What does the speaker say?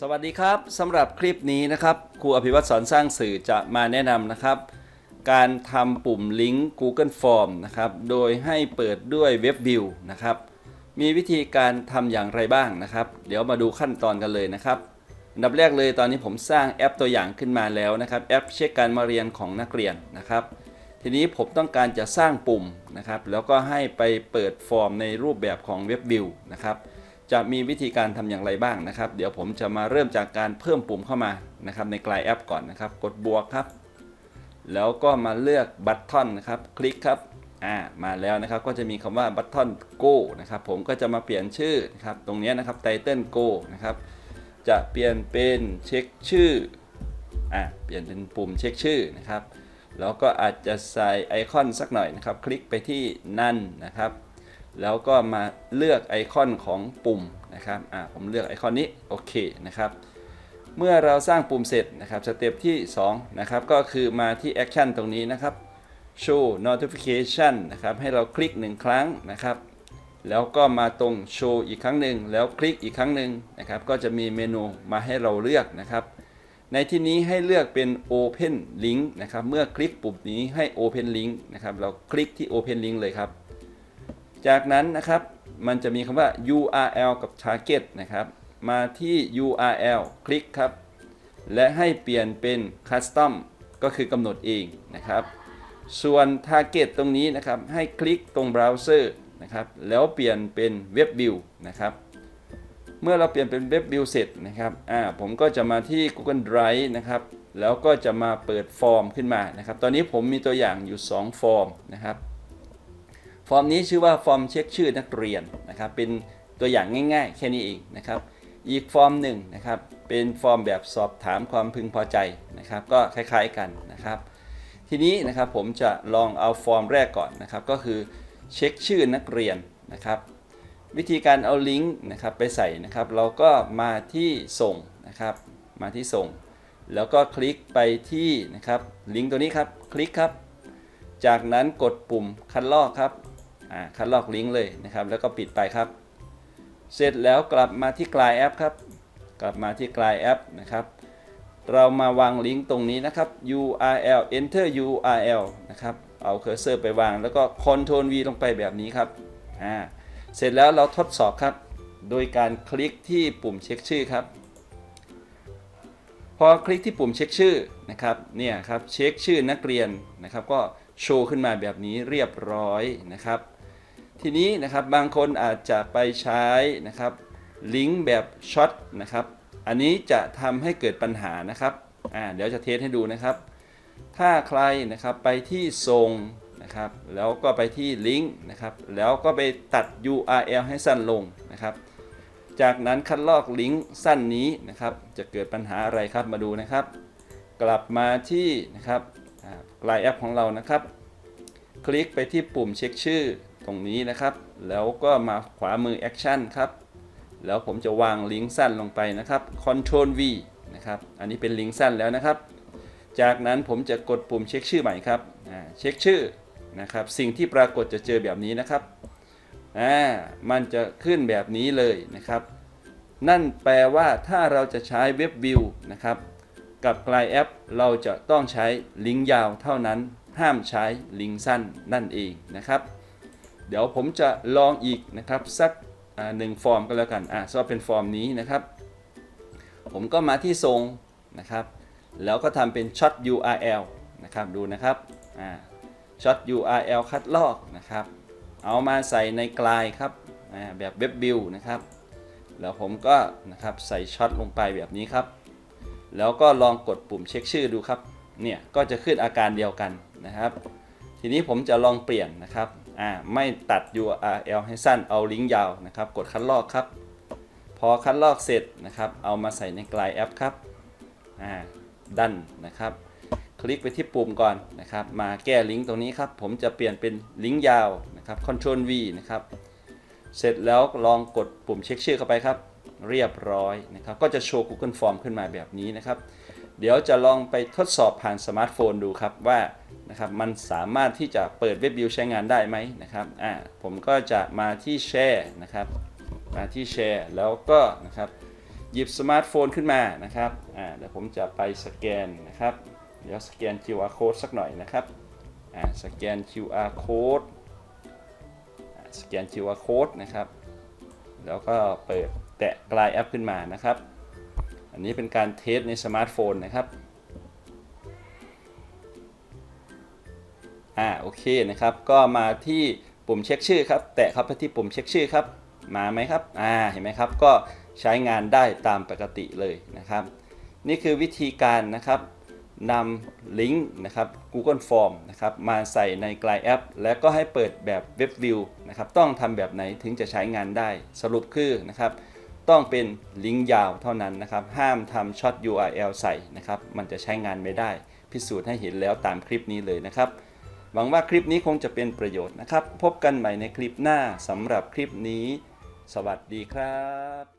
สวัสดีครับสำหรับคลิปนี้นะครับครูอภิวัตสอนสร้างสื่อจะมาแนะนำนะครับ การทำปุ่มลิงก์ Google Form นะครับโดยให้เปิดด้วย Web View นะครับมีวิธีการทำอย่างไรบ้างนะครับ เดี๋ยวมาดูขั้นตอนกันเลยนะครับอันดับแรกเลยตอนนี้ผมสร้างแอปตัวอย่างขึ้นมาแล้วนะครับ แอปเช็คการมาเรียนของนักเรียนนะครับ ทีนี้ผมต้องการจะสร้างปุ่มนะครับ แล้วก็ให้ไปเปิดฟอร์มในรูปแบบของ Web View นะครับ จะมีวิธีการทำอย่างไรบ้างนะครับ เดี๋ยวผมจะมาเริ่มจากการเพิ่มปุ่มเข้ามานะครับในกลายแอปก่อนนะครับ กดบวกครับ แล้วก็มาเลือกบัตทอนนะครับ คลิกครับอ่ามาแล้วนะครับก็จะมีคำว่าบัตทอน go นะครับผมก็จะมาเปลี่ยนชื่อนะครับตรงนี้นะครับไตเติล go นะครับจะเปลี่ยนเป็นเช็คชื่ออ่าเปลี่ยนเป็นปุ่มเช็คชื่อนะครับแล้วก็อาจจะใส่ไอคอนสักหน่อยนะครับ คลิกไปที่นั่นนะครับ แล้วก็มาเลือกไอคอนของปุ่มนะครับอ่าผมเลือกไอคอนนี้โอเคนะครับ เมื่อเราสร้างปุ่มเสร็จนะครับสเต็ปที่2นะครับก็คือมาที่แอคชั่นตรงนี้นะครับ show notification นะครับให้เราคลิกหนึ่งครั้งนะครับแล้วก็มาตรง show อีกครั้งหนึ่งแล้วคลิกอีกครั้งหนึ่งนะครับก็จะมีเมนูมาให้เราเลือกนะครับในที่นี้ให้เลือกเป็น open link นะครับ เมื่อคลิกปุ่มนี้ให้ open link นะครับ เราคลิกที่ open link เลยครับ จากนั้นนะครับมันจะมีคำว่า URL กับ target นะครับ มาที่ URL คลิกครับ และให้เปลี่ยนเป็น custom ก็คือกำหนดเองนะครับ ส่วน target ตรงนี้นะครับ ให้คลิกตรง browser นะครับ แล้วเปลี่ยนเป็น web view นะครับ เมื่อเราเปลี่ยนเป็น web view เสร็จนะครับอ่าผมก็จะมาที่ Google Drive นะครับ แล้วก็จะมาเปิดฟอร์มขึ้นมานะครับ ตอนนี้ผมมีตัวอย่างอยู่ 2 ฟอร์มนะครับ ฟอร์มนี้ชื่อว่าฟอร์มเช็คชื่อนักเรียนนะครับ เป็นตัวอย่างง่าย ๆ แค่นี้เองนะครับ อีกฟอร์มหนึ่งนะครับ เป็นฟอร์มแบบสอบถามความพึงพอใจนะครับ ก็คล้ายๆกันนะครับ ทีนี้นะครับผมจะลองเอาฟอร์มแรกก่อนนะครับ ก็คือเช็คชื่อนักเรียนนะครับ วิธีการเอาลิงก์นะครับไปใส่นะครับ เราก็มาที่ส่งนะครับ มาที่ส่ง แล้วก็คลิกไปที่นะครับลิงก์ตัวนี้ครับ คลิกครับ จากนั้นกดปุ่มคัดลอกครับ คัดลอกลิงก์เลยนะครับ แล้วก็ปิดไปครับ เสร็จแล้วกลับมาที่กลายแอปครับ กลับมาที่กลายแอปนะครับ เรามาวางลิงก์ตรงนี้นะครับ URL enter URL นะครับ เอาเคอร์เซอร์ไปวาง แล้วก็ Ctrl V ลงไปแบบนี้ครับ อ่า เสร็จแล้วเราทดสอบครับ โดยการคลิกที่ปุ่มเช็คชื่อครับ พอคลิกที่ปุ่มเช็คชื่อนะครับ เนี่ยครับ เช็คชื่อนักเรียนนะครับ ก็โชว์ขึ้นมาแบบนี้เรียบร้อยนะครับ ทีนี้นะครับบางคนอาจจะไปใช้นะครับลิงก์แบบช็อตนะครับอันนี้จะทำให้เกิดปัญหานะครับอ่าเดี๋ยวจะเทสให้ดูนะครับ ถ้าใครนะครับไปที่ส่งนะครับแล้วก็ไปที่ลิงก์นะครับแล้วก็ไปตัด URL ให้สั้นลงนะครับจากนั้นคัดลอกลิงก์สั้นนี้นะครับจะเกิดปัญหาอะไรครับมาดูนะครับ กลับมาที่นะครับอ่ากลายแอปของเรานะครับ คลิกไปที่ปุ่มเช็คชื่อ ตรงนี้นะครับ แล้วก็มาขวามือแอคชั่นครับ แล้วผมจะวางลิงก์สั้นลงไปนะครับ Ctrl V นะครับ อันนี้เป็นลิงก์สั้นแล้วนะครับ จากนั้นผมจะกดปุ่มเช็คชื่อใหม่ครับเช็คชื่อนะครับ สิ่งที่ปรากฏจะเจอแบบนี้นะครับอ่ามันจะขึ้นแบบนี้เลยนะครับ นั่นแปลว่าถ้าเราจะใช้เว็บวิวนะครับกับกลายแอปเราจะต้องใช้ลิงก์ยาวเท่านั้น ห้ามใช้ลิงก์สั้นนั่นเองนะครับ เดี๋ยวผมจะลองอีกนะครับสักหนึ่งฟอร์มก็แล้วกันอ่าสำหรับเป็นฟอร์มนี้นะครับ ผมก็มาที่ทรงนะครับ แล้วก็ทำเป็นช็อต URL นะครับดูนะครับอ่าช็อต URL คัดลอกนะครับ เอามาใส่ในกลายครับแบบเว็บบิวนะครับ แล้วผมก็นะครับใส่ช็อตลงไปแบบนี้ครับ แล้วก็ลองกดปุ่มเช็คชื่อดูครับ เนี่ยก็จะขึ้นอาการเดียวกันนะครับ ทีนี้ผมจะลองเปลี่ยนนะครับ อ่าไม่ตัด URL ให้สั้นเอาลิงก์ยาวนะครับ กดคัดลอกครับ พอคัดลอกเสร็จนะครับ เอามาใส่ในกลายแอปครับอ่าดันนะครับ คลิกไปที่ปุ่มก่อนนะครับ มาแก้ลิงก์ตรงนี้ครับ ผมจะเปลี่ยนเป็นลิงก์ยาวนะครับ Ctrl V นะครับ เสร็จแล้วลองกดปุ่มเช็คชื่อเข้าไปครับ เรียบร้อยนะครับ ก็จะโชว์ Google Form ขึ้นมาแบบนี้นะครับ เดี๋ยวจะลองไปทดสอบผ่านสมาร์ทโฟนดูครับว่านะครับมันสามารถที่จะเปิดเว็บวิวใช้งานได้ไหมนะครับอ่าผมก็จะมาที่แชร์นะครับมาที่แชร์แล้วก็นะครับหยิบสมาร์ทโฟนขึ้นมานะครับอ่าเดี๋ยวผมจะไปสแกนนะครับเดี๋ยวสแกน QR code สักหน่อยนะครับอ่าสแกน QR code อ่าสแกน QR code นะครับ แล้วก็เปิดแตะกลายแอปขึ้นมานะครับ อันนี้เป็นการเทสในสมาร์ทโฟนนะครับอ่าโอเคนะครับก็มาที่ปุ่มเช็คชื่อครับ แตะเข้าไปที่ปุ่มเช็คชื่อครับมาไหมครับอ่าเห็นไหมครับก็ใช้งานได้ตามปกติเลยนะครับ นี่คือวิธีการนะครับนำลิงก์นะครับ Google Form นะครับมาใส่ในกลายแอป แล้วก็ให้เปิดแบบเว็บวิวนะครับต้องทำแบบไหนถึงจะใช้งานได้สรุปคือนะครับ ต้องเป็นลิงก์ยาวเท่านั้นนะครับ ห้ามทำช็อต URL ใส่นะครับ มันจะใช้งานไม่ได้ พิสูจน์ให้เห็นแล้วตามคลิปนี้เลยนะครับ หวังว่าคลิปนี้คงจะเป็นประโยชน์นะครับ พบกันใหม่ในคลิปหน้าสำหรับคลิปนี้ สวัสดีครับ